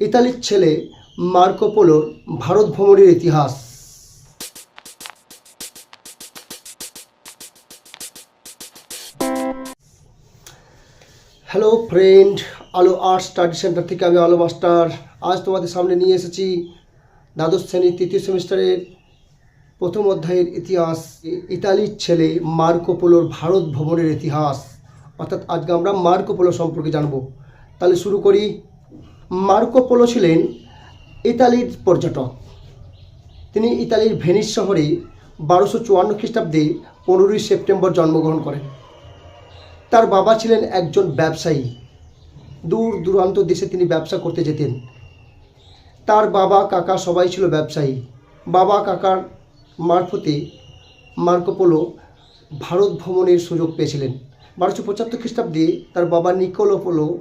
ইতালির ছেলে মার্কো পোলোর ভারত ভ্রমণের ইতিহাস। Hello friend Alo art study centre থেকে আমি আলো মাস্টার আজ তোমাদের সামনে নিয়ে এসেছি দ্বাদশ শ্রেণির তৃতীয় সেমিস্টারের প্রথম অধ্যায়ের ইতিহাস। ইতালির ছেলে মার্কো পোলোর ভারত ভ্রমণের ইতিহাস। অর্থাৎ আজকে আমরা মার্কো পোলো সম্পর্কে জানব। তাহলে শুরু করি। মার্কো পোলো ছিলেন ইতালির পর্যটক। তিনি ইতালির ভেনিস শহরে বারোশো চুয়ান্ন খ্রিস্টাব্দে পনেরোই সেপ্টেম্বর জন্মগ্রহণ করেন। তার বাবা ছিলেন একজন ব্যবসায়ী। দূর দূরান্ত দেশে তিনি ব্যবসা করতে যেতেন। তার বাবা, কাকা সবাই ছিল ব্যবসায়ী। বাবা, কাকার মারফতে মার্কোপোলো ভারত ভ্রমণের সুযোগ পেয়েছিলেন। বারোশো পঁচাত্তর খ্রিস্টাব্দে তার বাবা নিকোলোপোলো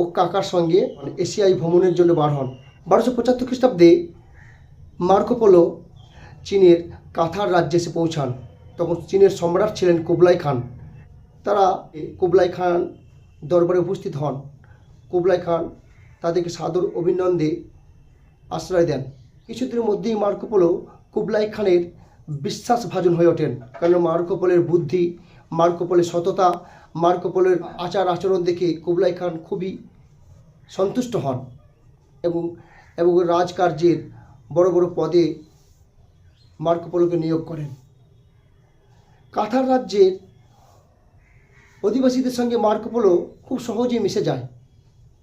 ও কাকার সঙ্গে এশিয়ায় ভ্রমণের জন্য বার হন। বারোশো পঁচাত্তর খ্রিস্টাব্দে মার্কোপোলো চীনের কাথার রাজ্যে এসে পৌঁছান। তখন চীনের সম্রাট ছিলেন কুবলাই খান। তারা কুবলাই খান দরবারে উপস্থিত হন। কুবলাই খান তাদেরকে সাদর অভিনন্দে আশ্রয় দেন। কিছুদিনের মধ্যেই মার্কোপোলো কুবলাই খানের বিশ্বাসভাজন হয়ে ওঠেন। কারণ মার্কোপোলের বুদ্ধি মার্কোপোলের সততা মার্কোপোলের আচার আচরণ দেখে কুবলাই খান খুবই সন্তুষ্ট হন এবং এবং রাজকার্যের বড় বড় পদে মার্কোপোলোকে নিয়োগ করেন। কাথার রাজ্যের অধিবাসীদের সঙ্গে মার্কোপোলো খুব সহজেই মিশে যায়।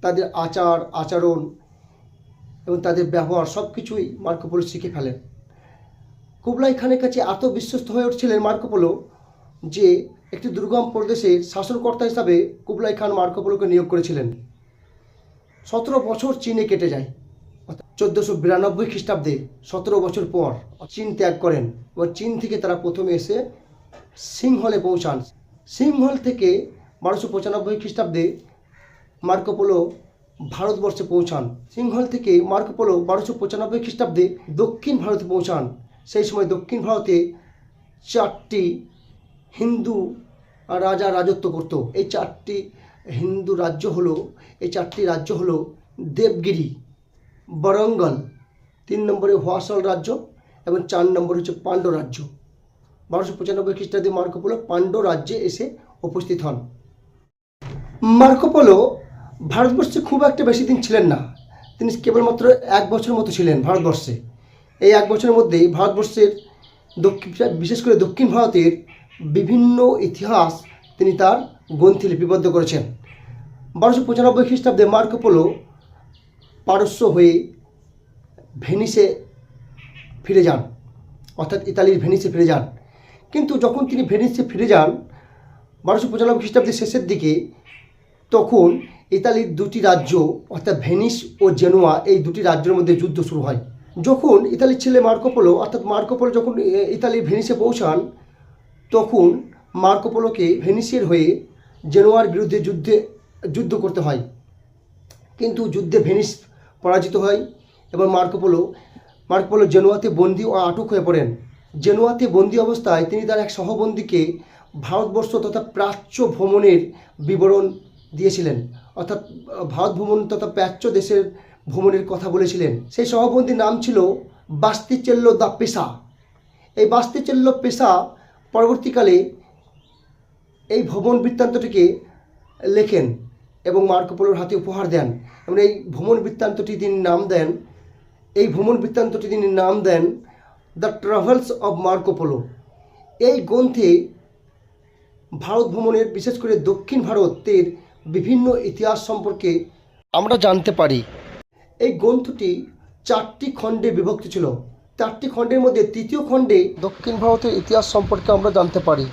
তাদের আচার, আচরণ এবং তাদের ব্যবহার সব কিছুই মার্কোপোলো শিখে ফেলেন। কুবলাই খানের কাছে এত বিশ্বস্ত হয়ে উঠছিলেন মার্কোপোলো যে একটি দুর্গম প্রদেশের শাসনকর্তা হিসাবে কুবলাই খান মার্কোপোলোকে নিয়োগ করেছিলেন। সতেরো বছর চীনে কেটে যায়। চোদ্দোশো বিরানব্বই খ্রিস্টাব্দে সতেরো বছর পর চীন ত্যাগ করেন এবং চীন থেকে তারা প্রথমে এসে সিংহলে পৌঁছান। সিংহল থেকে বারোশো পঁচানব্বই খ্রিস্টাব্দে মার্কোপোলো ভারতবর্ষে পৌঁছান। সিংহল থেকে মার্কোপোলো বারোশো পঁচানব্বই খ্রিস্টাব্দে দক্ষিণ ভারতে পৌঁছান। সেই সময় দক্ষিণ ভারতে চারটি হিন্দু রাজা রাজত্ব করত। এই চারটি হিন্দু রাজ্য হলো, এই চারটি রাজ্য হলো দেবগিরি, বরঙ্গল, তিন নম্বরে হোয়াসল রাজ্য এবং চার নম্বর হচ্ছে পাণ্ড্য রাজ্য। বারোশো পঁচানব্বই খ্রিস্টাব্দে মার্কোপোলো পাণ্ড্য রাজ্যে এসে উপস্থিত হন। মার্কোপোলো ভারতবর্ষে খুব একটা বেশি দিন ছিলেন না। তিনি কেবলমাত্র এক বছর মতো ছিলেন ভারতবর্ষে। এই এক বছরের মধ্যেই ভারতবর্ষের দক্ষিণ, বিশেষ করে দক্ষিণ ভারতের বিভিন্ন ইতিহাস তিনি তার গ্রন্থে লিপিবদ্ধ করেছেন। বারোশো পঁচানব্বই খ্রিস্টাব্দে মার্কোপোলো পারস্য হয়ে ভেনিসে ফিরে যান, অর্থাৎ ইতালির ভেনিসে ফিরে যান। কিন্তু যখন তিনি ভেনিসে ফিরে যান, বারোশো পঁচানব্বই খ্রিস্টাব্দের শেষের দিকে তখন ইতালির দুটি রাজ্য, অর্থাৎ ভেনিস ও জেনোয়া, এই দুটি রাজ্যের মধ্যে যুদ্ধ শুরু হয়। যখন ইতালির ছেলে মার্কোপোলো, অর্থাৎ মার্কোপোলো যখন ইতালির ভেনিসে পৌঁছান তখন মার্কোপোলোকে ভেনিসের হয়ে জেনোয়ার বিরুদ্ধে যুদ্ধে, যুদ্ধ করতে হয়। কিন্তু যুদ্ধে ভেনিস পরাজিত হয় এবং মার্কোপোলো মার্কোপোলো জেনোয়াতে বন্দি ও আটক হয়ে পড়েন। জেনোয়াতে বন্দি অবস্থায় তিনি তার এক সহবন্দীকে ভারতবর্ষ তথা প্রাচ্য ভ্রমণের বিবরণ দিয়েছিলেন, অর্থাৎ, ভারত ভ্রমণ তথা প্রাচ্য দেশের ভ্রমণের কথা বলেছিলেন। সেই সহবন্দীর নাম ছিল বাস্তিচেল্লো দা পেশা এই বাস্তিচেল্লো পেশা পরবর্তীকালে এই ভ্রমণ বৃত্তান্তটিকে লেখেন এবং মার্কোপোলোর হাতে উপহার দেন। এবং এই ভ্রমণ বৃত্তান্তটি তিনি নাম দেন, এই ভ্রমণ বৃত্তান্তটি তিনি নাম দেন the travels of Marco Polo এই গ্রন্থে ভারত ভ্রমণের, বিশেষ করে দক্ষিণ ভারতের বিভিন্ন ইতিহাস সম্পর্কে আমরা জানতে পারি। এই গ্রন্থটি চারটি খণ্ডে বিভক্ত ছিল। চারটি খণ্ডের মধ্যে তৃতীয় খণ্ডে দক্ষিণ ভারতের ইতিহাস সম্পর্কে আমরা জানতে পারি।